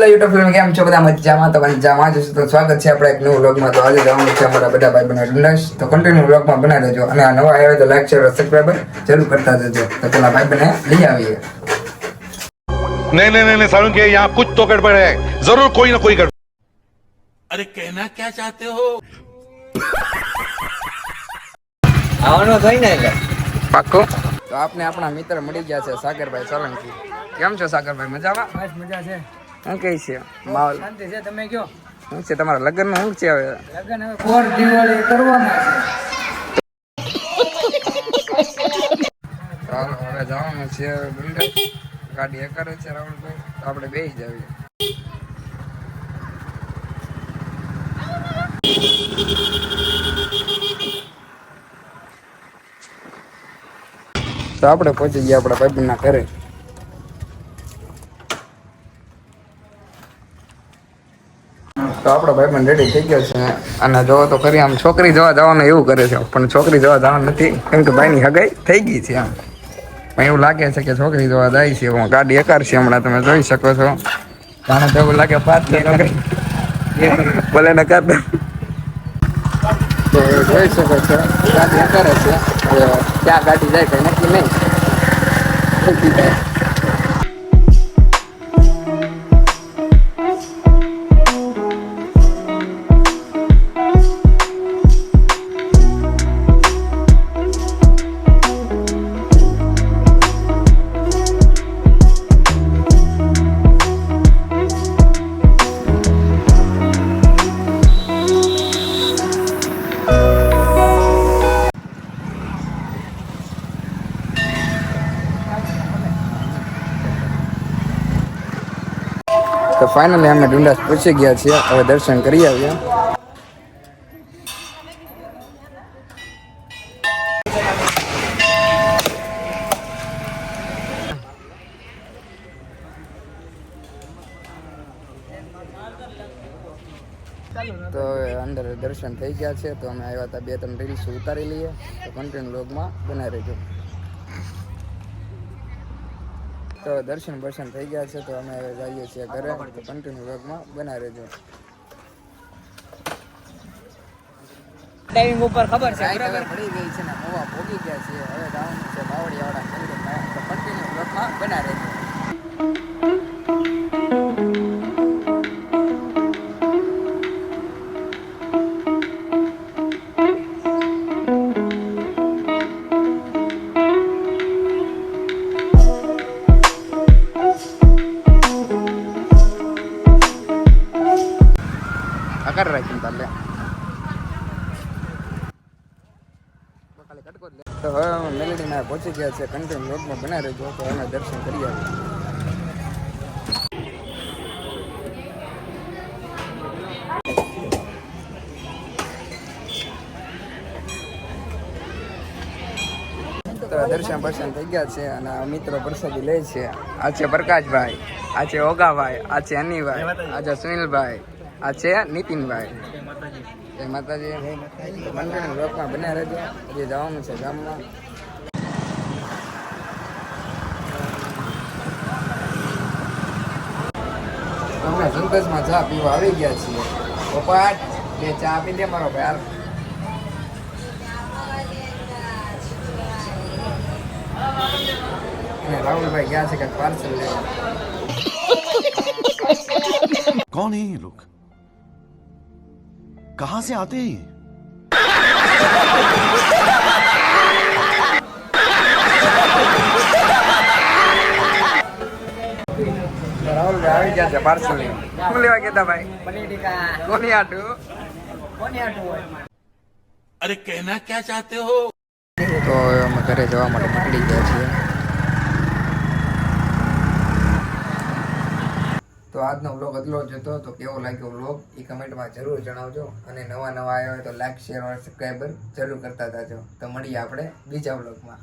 Hello YouTube film કેમ છો? બધા મજામાં? તમારી મજામાં જશું તો સ્વાગત છે આપણે એક નવું વ્લોગમાં. તો આજે જવાનું છે અમારા બધા ભાઈ બહેનો ડિનર્સ તો કન્ટિન્યુ વ્લોગમાં બનાવી દેજો. અને આ નવા આવ્યા તો લાઈક શેર સબસ્ક્રાઈબર જરૂર કરતા જજો. તો પેલા ભાઈ બહેને લઈ આવીએ. નહીં નહીં નહીં સારું કે યહાં કુછ તો ગડબડ હે. જરૂર કોઈ ના કોઈ ગડબડ. અરે કહેના ક્યા ચાહતે હો? આવવાનો થઈ ને એટલે. તો આપને આપણા મિત્ર મળી ગયા છે સાગરભાઈ સોલંકી. કેમ છો સાગરભાઈ? મજામાં? બસ મજા છે. શું કહે છે. માહોલ. શાંતિ છે તમે કયો શું છે તમારા લગ્નનું શું છે હવે? લગ્ન હવે કોર દિવાળી કરવાના ચાલો હવે જવાનું છે બંડે ગાડી કરે છે રાવણભાઈ. તો આપણે બેસી જાવીએ તો આપણે પહોંચી ગયા આપણા ભાઈબંધના ઘરે. તો આપણો ભાઈબંધ રેડી થઈ ગયો છે અને જોવો તો ખરી આમ છોકરી જોવા જવાનું એવું કરે છે પણ છોકરી જોવા જવાનું નથી કેમ કે ભાઈની હગાઈ થઈ ગઈ છે આમ. એવું લાગે છે કે છોકરી જોવા જાય છે હું ગાડી એકાર છે હમણાં તમે જોઈ શકો છો. જાણે તો એવું લાગે પાછ ભલે ને કર તો જોઈ શકો છો ગાડી એકારે છે. ક્યાં ગાડી જાય કઈ નક્કી નહીં. તો ફાઇનલી અમે ડુંડાસ પહોંચી ગયા છીએ. હવે દર્શન કરી આવ્યા તો અંદર દર્શન થઈ ગયા છે. તો અમે આવ્યા હતા બે ત્રણ રીલ્સ ઉતારી લઈએ. તો કન્ટિન્યુ લોગમાં બનાવી રહેજો. તો દર્શન બર્શન થઈ ગયા છે તો અમે હવે જઈએ છીએ ઘરે. કન્ટિન્યુ વર્કમાં બનાવી રહેજો. ટાઈમ ઉપર ખબર છે બરાબર? પડી ગઈ છે ને મોવા ભોગી ગયા છે. હવે જવાનું છે તો કન્ટિન્યુ વર્કમાં બનાવી રહેજો. અકર રાખીને તાલે દર્શન કરી થઈ ગયા છે અને મિત્રો પ્રસાદી લે છે. આ છે પ્રકાશભાઈ, આ છે ઓગાભાઈ, આ છે અનિભાઈ આ છે સુનિલભાઈ. આ છે નીતિનભાઈ. જય માતાજી મંદિર બ્લોકમાં બન્યા રહેજો. હજી જવાનું છે ગામમાં. અમે સંતોષમાં ચા પીવા આવી ગયા છીએ. પપ્પા, બે ચા આપી દે મારો ભાઈ. અને રાહુલભાઈ ગયા છે કે પાર્સલ લેવા. કોણ હે લોક? कहां से आते हैं ये રાહુલભાઈ આવી ગયા છે પાર્સલ લેવા શું લેવા કહેતા ભાઈ પનીર ટીકા કોની આટું કોની આટું હોય अरे कहना क्या चाहते हो તો હવે અમે ઘરે જવા માટે નીકળી ગયા છીએ આજનો વ્લોગ એટલો જ હતો તો કેવો લાગ્યો વ્લોગ એ કમેન્ટમાં જરૂર જણાવજો અને નવા નવા આવ્યા હોય તો લાઈક શેર અને સબસ્ક્રાઈબર જરૂર કરતા જાજો. તો મળીએ આપણે બીજા વ્લોગમાં